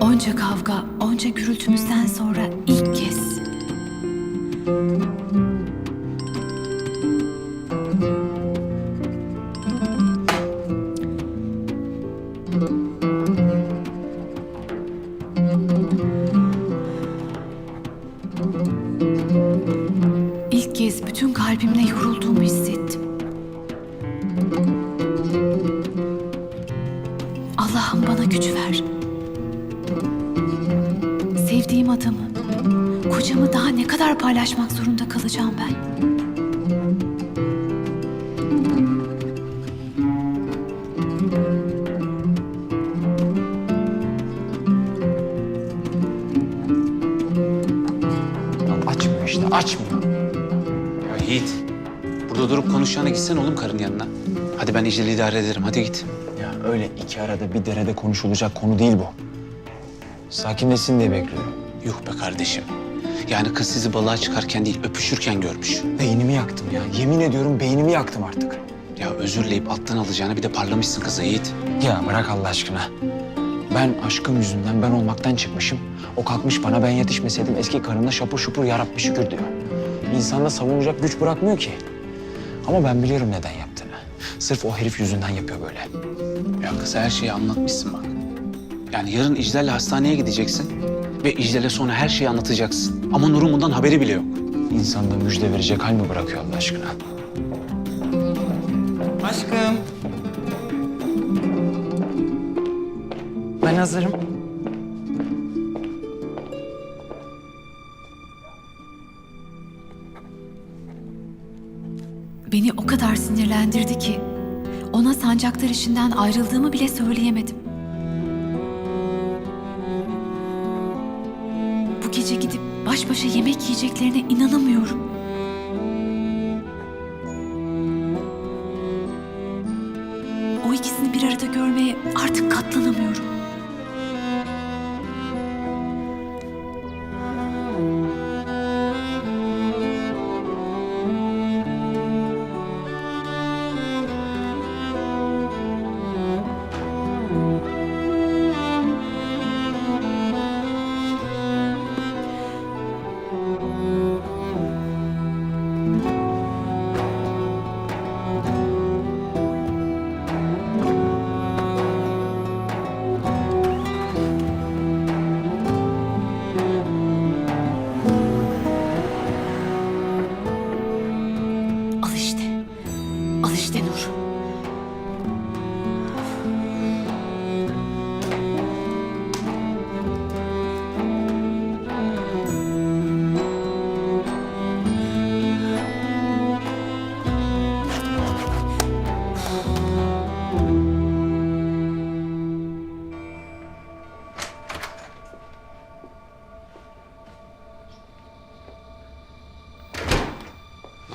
Onca kavga, onca gürültümüzden sonra ilk kez. İlk kez bütün kalbimle yorulduğumu hissettim. Allah'ım bana güç ver. Sevdiğim adamı, kocamı daha ne kadar paylaşmak zorunda kalacağım ben? Açmıyor işte açmıyor. Ya Yiğit, burada durup konuşacağına gitsen oğlum karın yanına. Hadi ben İclal'i idare ederim, hadi git. Ya öyle iki arada bir derede konuşulacak konu değil bu. Sakinleşsin diye bekliyorum. Yuh be kardeşim. Yani kız sizi balığa çıkarken değil, öpüşürken görmüş. Beynimi yaktım ya. Yemin ediyorum beynimi yaktım artık. Ya özürleyip alttan alacağına bir de parlamışsın kıza Yiğit. Ya bırak Allah aşkına. Ben aşkım yüzünden ben olmaktan çıkmışım. O kalkmış bana ben yetişmeseydim eski karımla şapur şupur yarabbi şükür diyor. İnsanda savunacak güç bırakmıyor ki. Ama ben biliyorum neden yaptığını. Sırf o herif yüzünden yapıyor böyle. Ya kıza her şeyi anlatmışsın bak. Yani yarın İclal'le hastaneye gideceksin. Ve İclal'e sonra her şeyi anlatacaksın. Ama Nur'un bundan haberi bile yok. İnsanda müjde verecek hal mi bırakıyor Allah aşkına? Aşkım. Ben hazırım. Beni o kadar sinirlendirdi ki ona sancaktar işinden ayrıldığımı bile söyleyemedim. Gece gidip baş başa yemek yiyeceklerine inanamıyorum. O ikisini bir arada görmeye artık katlanamıyorum.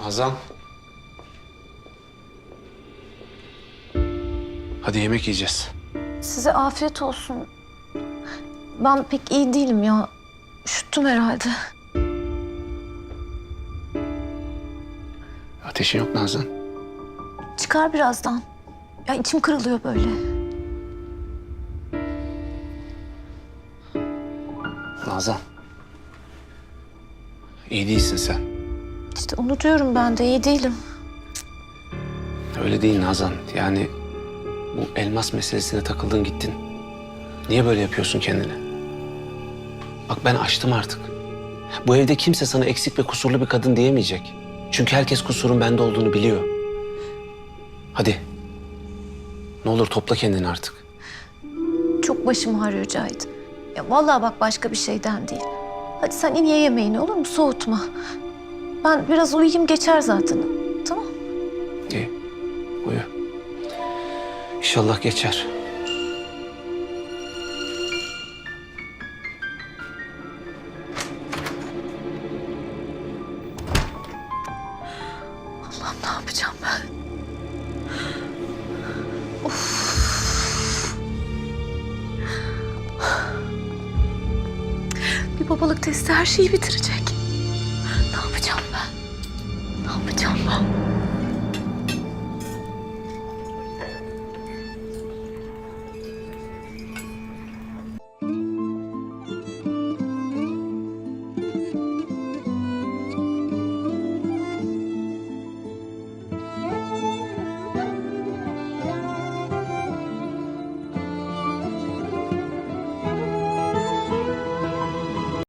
Nazan. Hadi yemek yiyeceğiz. Size afiyet olsun. Ben pek iyi değilim ya. Üşüttüm herhalde. Ateşin yok Nazan. Çıkar birazdan. Ya içim kırılıyor böyle. Nazan. İyi değilsin sen. İşte onu diyorum ben de iyi değilim. Öyle değil Nazan. Yani bu elmas meselesine takıldın gittin. Niye böyle yapıyorsun kendine? Bak ben açtım artık. Bu evde kimse sana eksik ve kusurlu bir kadın diyemeyecek. Çünkü herkes kusurun bende olduğunu biliyor. Hadi. Ne olur topla kendini artık. Çok başım ağrıyor Cahit. Ya vallahi bak başka bir şeyden değil. Hadi sen in ye yemeğini olur mu? Soğutma. Ben biraz uyuyayım geçer zaten. Tamam. İyi. Uyu. İnşallah geçer. Allah'ım ne yapacağım ben? Of. Bir babalık testi her şeyi bitirecek. 就好